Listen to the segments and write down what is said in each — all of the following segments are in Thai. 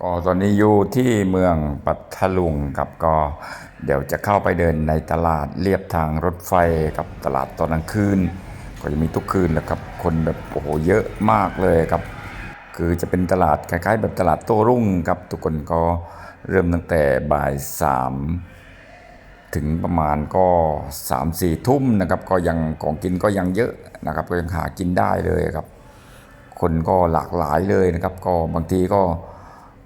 ก็ตอนนี้อยู่ที่เมืองปัทลุงครับก็เดี๋ยวจะเข้าไปเดินในตลาดเลียบทางรถไฟกับตลาดตอนกลางคืน ก็จะมีทุกคืนแหละครับ คนแบบโอ้โหเยอะมากเลยครับ คือจะเป็นตลาดคล้ายๆ แบบตลาดโต้รุ่งครับ ทุกคนก็เริ่มตั้งแต่บ่ายสามถึงประมาณก็สามสี่ทุ่มนะครับ ก็ยังของกินก็ยังเยอะนะครับ ก็ยังหากินได้เลยครับ คนก็หลากหลายเลยนะครับ ก็บางทีก็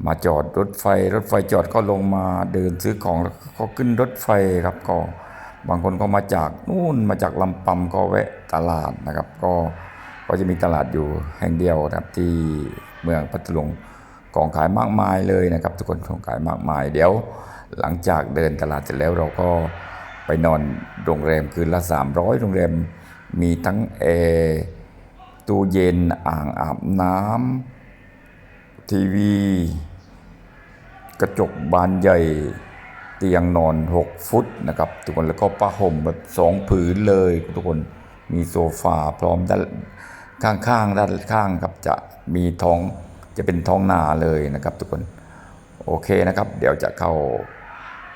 มาจอดรถไฟ รถไฟจอดก็ลงมาเดินซื้อของแล้วก็ขึ้นรถไฟครับก็บางคนก็มาจากนู่นมาจากลำปำก็แวะตลาดนะครับ ก็ก็จะมีตลาดอยู่แห่งเดียวนะครับที่เมืองพัทลุงของขายมากมายเลยนะครับ ทุกคนของขายมากมาย เดี๋ยวหลังจากเดินตลาดเสร็จแล้วเราก็ไปนอนโรงแรมคืนละ 300 โรงแรมมีทั้งแอร์ตู้เย็นอ่างอาบน้ำทีวี กระจกบานใหญ่เตียงนอน 6 ฟุตนะครับทุกคนแล้วก็ผ้าห่มแบบสองผืนเลยทุกคนมีโซฟาพร้อมด้านข้างๆด้านข้างครับจะมีท้องจะเป็นท้องนาเลยนะครับ ทุกคนโอเคนะครับ เดี๋ยวจะเข้า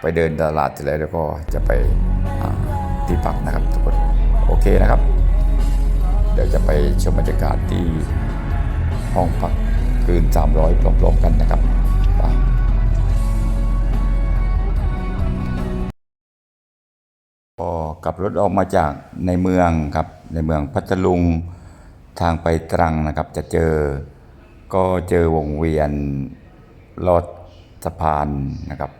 ไปเดินตลาดเสร็จแล้วแล้วก็จะไปที่พักนะครับทุกคนโอเคนะครับ เดี๋ยวจะไปชมบรรยากาศที่ห้องพักคืน 300พร้อมๆกันนะครับ ไปก็กลับรถออกมาจากในเมืองครับในเมืองพัทลุงทางไปตรังนะครับ จะเจอก็เจอวงเวียนลอดสะพานนะครับ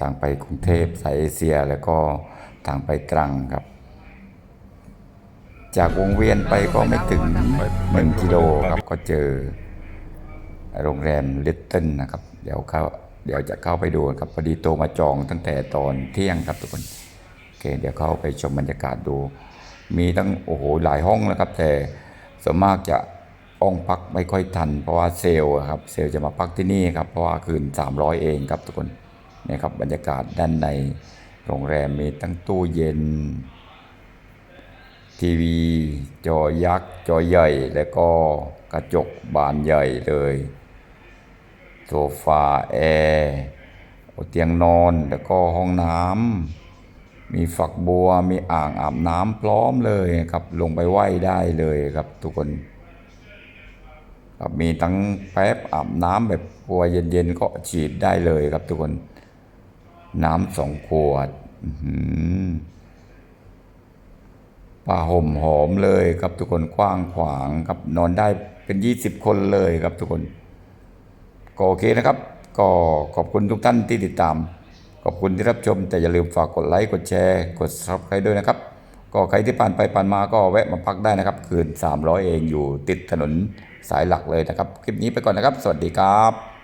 ทางไปกรุงเทพสายเอเชีย แล้วก็ทางไปตรังครับ จากวงเวียนไปก็ไม่ถึงหนึ่งกิโลครับก็เจอโรงแรมลิตเติ้ลนะครับ เดี๋ยวเข้าเดี๋ยวจะเข้าไปดูครับพอดีโตมาจองตั้งแต่ตอนเที่ยงครับทุกคน เคเดี๋ยวเข้าไปชมบรรยากาศดู มีตั้งโอ้โหหลายห้องนะครับ แต่ส่วนมากจะห้องพักไม่ค่อยทัน เพราะว่าเซลล์ครับเซลล์จะมาพักที่นี่ครับเพราะว่าคืน 300 เองครับทุกคนนี่ครับบรรยากาศด้านในโรงแรมมีทั้งตู้เย็น ทีวี จอยักษ์ จอใหญ่ แล้วก็กระจกบานใหญ่เลยโซฟาแอร์เตียงนอนแล้วก็ห้องน้ำ มีฝักบัวมีอ่างอาบน้ำพร้อมเลยครับ ลงไปไหว้ได้เลยครับทุกคนครับมีทั้งแป๊บอาบน้ำแบบครัวเย็นๆก็ฉีดได้เลยครับทุกคน น้ำสองขวดหือผ้าห่มหอมเลยครับทุกคนกว้างขวางครับนอนได้เป็นยี่สิบคนเลยครับทุกคน ก็โอเคนะครับ ก็ขอบคุณทุกท่านที่ติดตาม ขอบคุณที่รับชม แต่อย่าลืมฝากกดไลค์ กดแชร์ กด subscribe ด้วยนะครับ ก็ใครที่ผ่านไปผ่านมาก็แวะมาพักได้นะครับ คืน 300 เองอยู่ติดถนนสายหลักเลยนะครับ คลิปนี้ไปก่อนนะครับ สวัสดีครับ